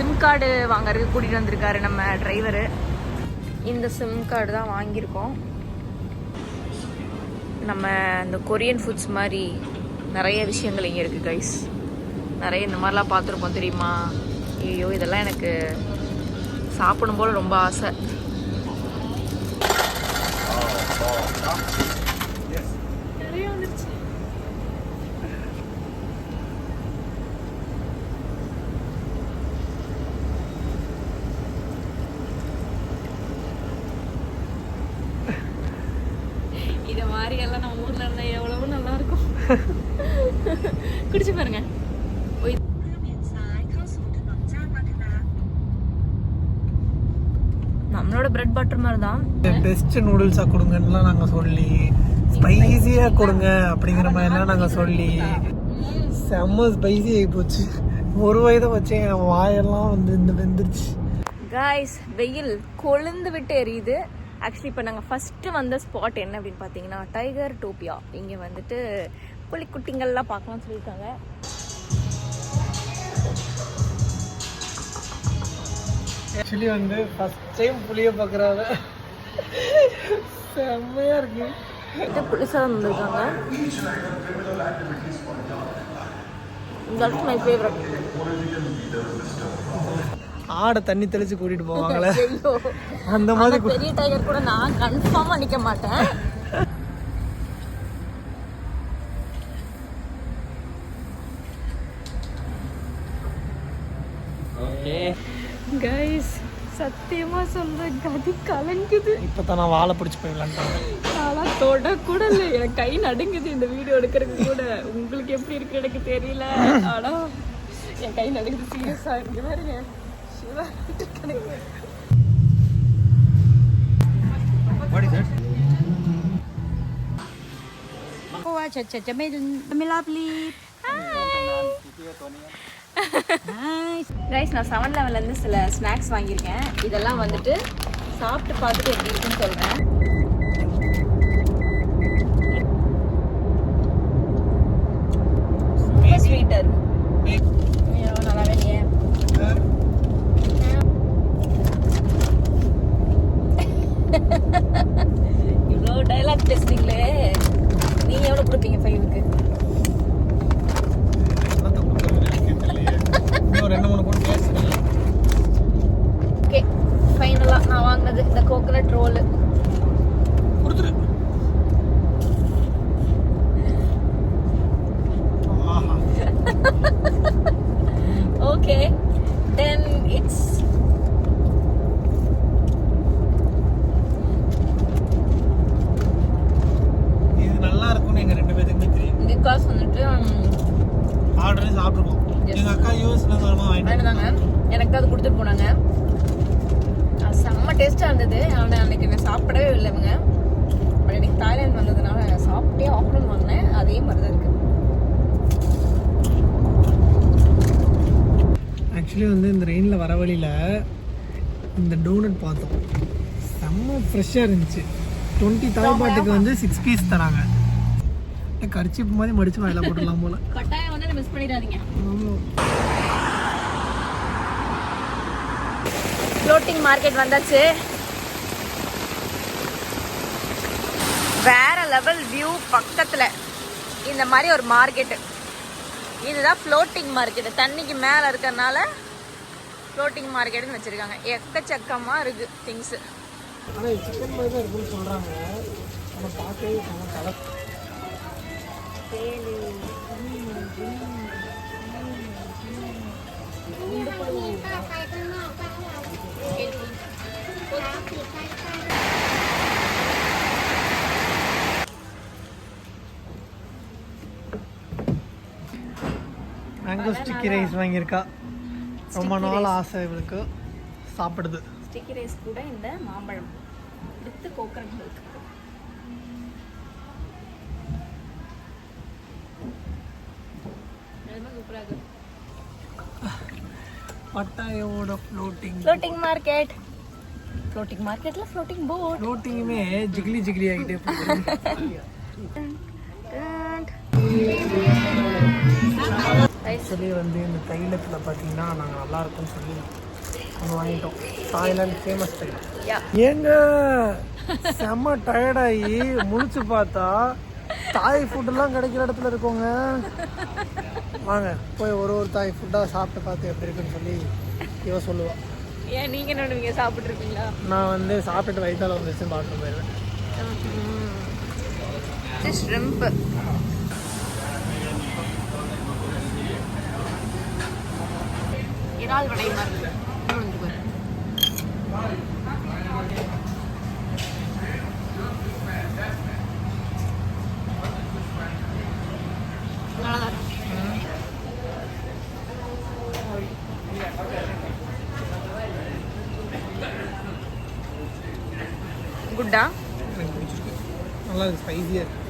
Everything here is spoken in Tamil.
சிம் கார்டு வாங்குறதுக்கு கூட்டிகிட்டு வந்திருக்காரு நம்ம டிரைவரு இந்த சிம் கார்டு தான் வாங்கியிருக்கோம். நம்ம இந்த கொரியன் ஃபுட்ஸ் மாதிரி நிறைய விஷயங்கள் இங்கே இருக்குது கைஸ் நிறைய இந்த மாதிரிலாம் பார்த்துருப்போம் தெரியுமா? ஐயோ இதெல்லாம் எனக்கு சாப்பிடும் போல ரொம்ப ஆசை நிறைய வந்துருச்சு இத மாதிரி எல்லாம் நம்ம ஊர்ல இருந்தா எவ்வளவு நல்லா இருக்கும். குடிச்சு பாருங்க. நம்மளோட பிரெட் பட்டர் மாதிரி தான் பெஸ்ட் நூடுல்ஸா கொடுங்கன்னுலாம் நாங்க சொல்லி ஸ்பைசியா கொடுங்க அப்படிங்கிற மாதிரிலாம் நாங்க சொல்லி. செம்ம ஸ்பைசி ஆகி போச்சு. ஒரு வயதை வச்சேன் என் வாயெல்லாம் வந்து இந்த வெந்துருச்சு. காய்ஸ் வெயில் கொழுந்து விட்டு எரியுது. ஆக்சுவலி இப்போ நாங்கள் ஃபஸ்ட்டு வந்த ஸ்பாட் என்ன அப்படின்னு பார்த்தீங்கன்னா டைகர் டோப்பியா இங்கே வந்துட்டு புலிக்குட்டிங்கள்லாம் பார்க்கலாம்னு சொல்லியிருக்காங்க. ஆக்சுவலி வந்து ஃபர்ஸ்ட் டைம் புளிய பார்க்குறாங்க. செம்மையா இருக்கு. புளிசாக வந்திருக்காங்க. தட்ஸ் மை ஃபேவரட் ஆடை தண்ணி தெளிச்சு கூட்டிட்டு போவாங்களே. அந்த மாதிரி பெரிய டைகர் கூட நான் கன்ஃபார்மாக நிற்க மாட்டேன். கைஸ் சத்தியமா சொல்றேன் கதி கலங்குது. இப்போ தான் நான் வாழை பிடிச்சி போய் விளாண்டாங்க நான்லாம் தொட கூட இல்லை எனக்கு கை நடுங்குது இந்த வீடியோ எடுக்கிறதுக்கு கூட. உங்களுக்கு எப்படி இருக்கு எனக்கு தெரியல. ஆனா என் கை நடுங்குது சீரியஸா இருக்கு பாருங்க. சிவா எனக்கு ரைஸ் நான் செவன் லெவன்லேருந்து சில ஸ்நாக்ஸ் வாங்கியிருக்கேன். இதெல்லாம் வந்துட்டு சாப்பிட்டு பார்த்துட்டு எப்படி இருக்குன்னு சொல்கிறேன் சூப்பர் ஸ்வீட்டாக இருக்கு சாப்பிட்ருக்கோம் Yes. எங்க அக்கா யூஎஸ்ல இருந்து வருமா வாங்கிட்டு வேணுதாங்க எனக்கு அது கொடுத்துட்டு போனாங்க. செம்ம டேஸ்ட்டாக இருந்தது. ஆனால் அன்னைக்கு நான் சாப்பிடவே இல்லை இவங்க. பட் எனக்கு தாய்லாந்து வந்ததுனால சாப்பிட்டே ஆகணும்னு வாங்கினேன். அதே மாதிரி தான் இருக்குது ஆக்சுவலி வந்து இந்த ரெயினில் வர வழியில் இந்த டோனட் பார்த்தோம். செம்ம ஃப்ரெஷ்ஷாக இருந்துச்சு. டுவெண்ட்டி தாய்பாட்டுக்கு வந்து சிக்ஸ் பீஸ் தராங்க. கரிச்சிப்பு மாதிரி மடிச்சு வாயில போட்டுடலாம் போல. கட்டாயம் வந்து மிஸ் பண்ணிடாதீங்க. ஃப்ளோட்டிங் மார்க்கெட் வந்தாச்சு. வேற லெவல் வியூ பக்கத்துல. இந்த மாதிரி ஒரு மார்க்கெட்டு இதுதான் ஃப்ளோட்டிங் மார்க்கெட் தண்ணிக்கு மேல இருக்கறனால ஃப்ளோட்டிங் மார்க்கெட்னு வச்சிருக்காங்க. எக்கச்சக்கமா இருக்கு திங்ஸ் ஆனால் சிக்கன் மாதிரி தான் இருக்குன்னு சொல்கிறாங்க கலர் மேங்கோ ஸ்டிக்கி ரைஸ் வாங்கியிருக்கா. ரொம்ப நாள் ஆசை இவளுக்கு. சாப்பிடுது. ஸ்டிக்கி ரைஸ் கூட இந்த மாம்பழம். வித் கோகனட் மில்க் பட்டாயோட ஃப்ளோட்டிங் ஃப்ளோட்டிங் மார்க்கெட் ஃப்ளோட்டிங் மார்க்கெட்ல ஃப்ளோட்டிங் போட் ஃப்ளோட்டிங்குமே ஜிகிலி ஜிகிலி ஆகிட்டே ஆக்சுவலி வந்து இந்த தைலத்தில் பார்த்தீங்கன்னா நாங்கள் நல்லா இருக்கும்னு சொல்லி ஒன்று வாங்கிட்டோம் தாய்லாந்து ஃபேமஸ் தைலம் ஏங்க செம்ம டயர்டாகி முழிச்சு பார்த்தா தாய் ஃபுட்டெல்லாம் கிடைக்கிற இடத்துல இருக்கோங்க வாங்க போய் ஒரு ஒரு தாய் ஃபுட்டாக சாப்பிட்டு பார்த்து எப்படி இருக்குன்னு சொல்லி இவ சொல்லுவா. ஏன் நீங்க என்ன பண்ணுவீங்க? சாப்பிட்ருப்பீங்களா நான் வந்து சாப்பிட்டுட்டு வயிற்றால வந்துச்சு பார்த்துட்டு போயிடுவேன் ஷ்ரிம்ப் இறால் வடை மாதிரி. குட்டா? பிடிச்சிருக்கு நல்லா இருக்கு ஸ்பைஸியாக இருக்கு.